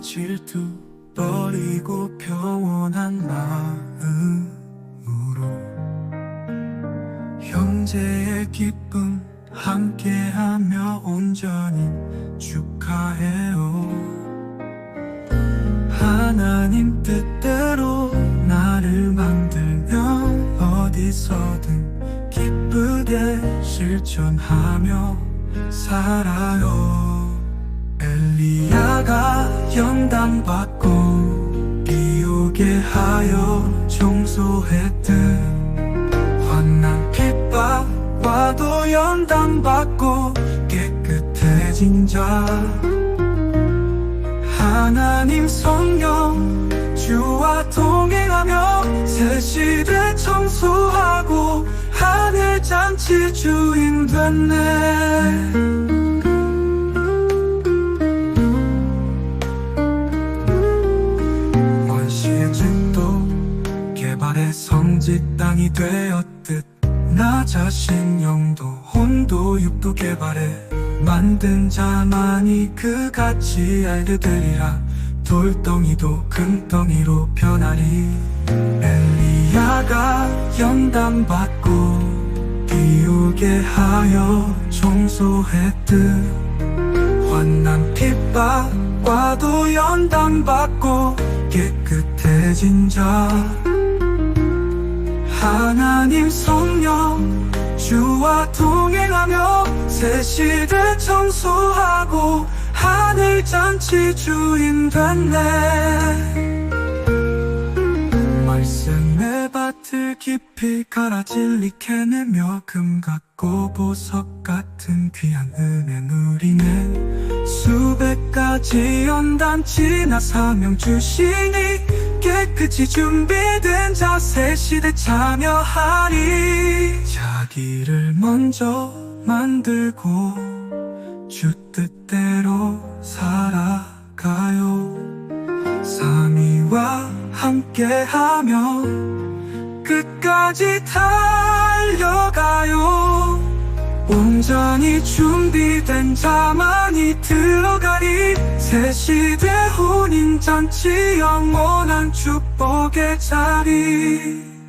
질투 버리고 평온한 마음으로 형제의 기쁨 함께하며 온전히 축하해요. 하나님 뜻대로 나를 만들면 어디서든 기쁘게 실천하며 살아요. 엘리야가 연단받고 비 오게 하여 청소했듯 환난 핍박과도 연단받고 깨끗해진 자 하나님 성령 주와 동행하며 새 시대 청소하고 하늘 잔치 주인 됐네 성지 땅이 되었듯 나 자신 영도 혼도 육도 개발해 만든 자만이 그 가치 알게 되리라. 돌덩이도 금덩이로 변하리. 엘리야가 연단받고 비우게 하여 청소했듯 환난 핍박과도 연단받고 깨끗해진 자 하나님 성령 주와 동행하며 새 시대 청소하고 하늘 잔치 주인 됐네. 말씀의 밭을 깊이 갈아 진리 캐내며 금 같고 보석 같은 귀한 은혜 누리네. 수백 가지 연단치나 사명 주시니 깨끗이 준비된 자세 시대 참여하리. 자기를 먼저 만들고 주 뜻대로 살아가요. 삼위와 함께하며 끝까지 달려가요. 온전히 준비된 자만이 들어가리 새 시대 혼인 잔치 영원한 축복의 자리